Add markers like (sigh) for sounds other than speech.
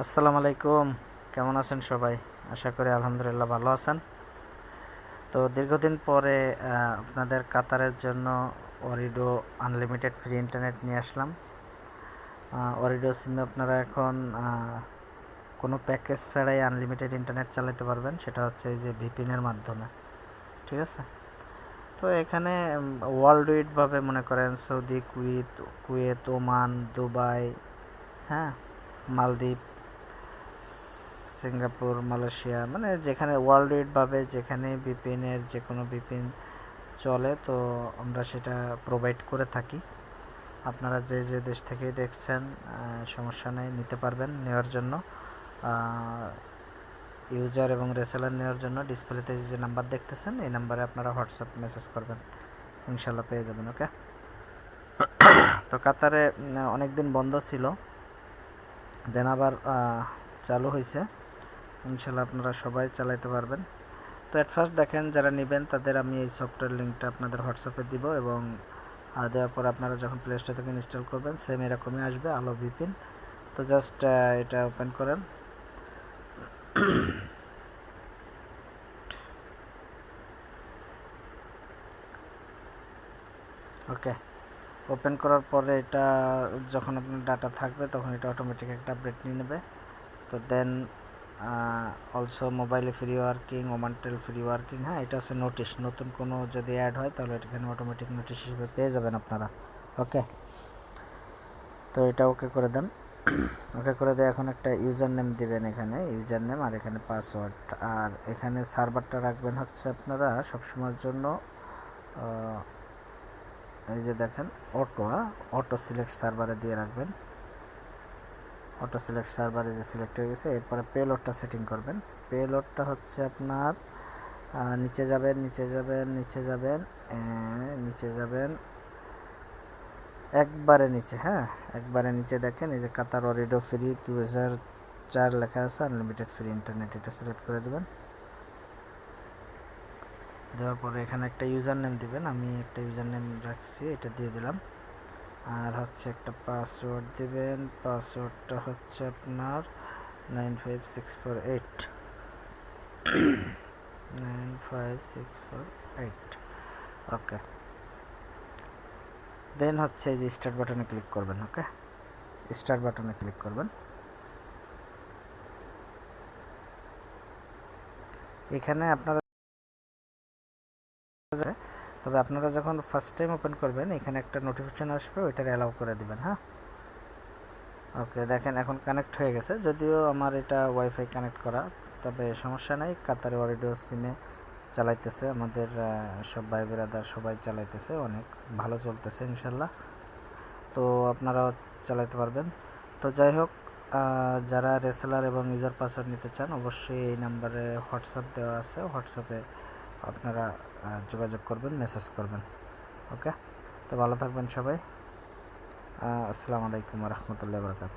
আসসালামু আলাইকুম। কেমন আছেন সবাই? আশা করি আলহামদুলিল্লাহ ভালো আছেন। তো দীর্ঘদিন পরে আপনাদের কাতারের জন্য অরিডো আনলিমিটেড ফ্রি ইন্টারনেট নিয়ে আসলাম। অরিডো সিমে আপনারা এখন কোনো প্যাকেজ ছাড়াই আনলিমিটেড ইন্টারনেট চালাতে পারবেন। সেটা হচ্ছে এই যে ভিপিনের মাধ্যমে। ঠিক আছে? তো এখানে ওয়ার্ল্ড ভাবে মনে করেন Saudi Kuwait Kuwait Oman Dubai হ্যাঁ মালদ্বীপ সিঙ্গাপুর, মালয়েশিয়া মানে যেখানে ওয়ার্ল্ড ভাবে যেখানে বিপিনের যে কোনো বিপিন চলে, তো আমরা সেটা প্রোভাইড করে থাকি। আপনারা যে যে দেশ থেকে দেখছেন সমস্যা নেই, নিতে পারবেন নেওয়ার জন্য। ইউজার এবং রেসেলার নেওয়ার জন্য ডিসপ্লেতে যে নাম্বার দেখতেছেন, এই নাম্বারে আপনারা হোয়াটসঅ্যাপ মেসেজ করবেন। ইনশাল্লাহ পেয়ে যাবেন ওকে (coughs) তো কাতারে অনেক দিন বন্ধ ছিল। দেন আবার চালু হয়েছে ইনশাল্লাহ আপনারা সবাই চালাইতে পারবেন। তো অ্যাট ফার্স্ট দেখেন যারা নেবেন, তাদের আমি এই সফটওয়্যার লিঙ্কটা আপনাদের হোয়াটসঅ্যাপে দিব এবং দেওয়ার পর আপনারা যখন প্লে স্টোর থেকে ইনস্টল করবেন সেম এরকমই আসবে, আলো ভিপিন তো জাস্ট এটা ওপেন করেন। ওকে। ওপেন করার পরে এটা, যখন আপনার ডাটা থাকবে, তখন এটা অটোমেটিক একটা আপডেট নিয়ে নেবে। তো দেন অলসো মোবাইলে free working Omantel free working হ্যাঁ এটা হচ্ছে নোটিশ নতুন কোনো যদি অ্যাড হয়, তাহলে এখানে অটোমেটিক নোটিশ হিসেবে পেয়ে যাবেন আপনারা। ওকে তো এটা ওকে করে দেন। (coughs) ওকে করে দিয়ে এখন একটা ইউজার নেম দিবেন এখানে ইউজার নেম আর এখানে পাসওয়ার্ড আর এখানে সার্ভারটা রাখবেন হচ্ছে আপনারা সবসময়ের জন্য এই যে দেখেন অটো অটো সিলেক্ট সার্ভারে দিয়ে রাখবেন। অটো সিলেক্ট সার্ভারে যে সিলেক্ট হয়ে গেছে, এরপরে পেলোডটা সেটিং করবেন। পেলোডটা হচ্ছে আপনার নিচে যাবেন নিচে যাবেন নিচে যাবেন নিচে যাবেন, একবারে নিচে হ্যাঁ? একবারে নিচে দেখেন, এই যে কাতার অরিডো ফ্রি দু চার লেখা আছে আনলিমিটেড ফ্রি ইন্টারনেট এটা সিলেক্ট করে দেবেন। দেওয়ার পরে এখানে একটা ইউজার নেম দিবেন, আমি একটা ইউজার নেম রাখছি, এটা দিয়ে দিলাম। আর হচ্ছে একটা পাসওয়ার্ড দিবেন। পাসওয়ার্ডটা হচ্ছে আপনার nine five six four eight nine five six four eight okay then হচ্ছে এই যে স্টার্ট বাটনে ক্লিক করবেন ওকে স্টার্ট বাটনে ক্লিক করবেন। এখানে আপনারা। তবে আপনারা যখন ফার্স্ট টাইম ওপেন করবেন, এখানে একটা নোটিফিকেশন আসবে, ওইটার অ্যালাউ করে দিবেন হ্যাঁ? ওকে দেখেন, এখন কানেক্ট হয়ে গেছে। যদিও আমার এটা ওয়াইফাই কানেক্ট করা, তবে সমস্যা নাই। কাতারে অরিডিও সিমে চালাইতেছে, আমাদের সব ভাই বেরাদার সবাই চালাইতেছে, অনেক ভালো চলতেছে, ইনশাল্লাহ। তো আপনারাও চালাইতে পারবেন। তো যাই হোক যারা রেসেলার এবং ইউজার পাসওয়ার্ড নিতে চান, অবশ্যই এই নাম্বারে হোয়াটসঅ্যাপ দেওয়া আছে। হোয়াটসঅ্যাপে আপনারা যোগাযোগ করবেন মেসেজ করবেন ওকে তো ভালো থাকবেন সবাই। আসসালামু আলাইকুম রহমতুল্লাহ বরকাত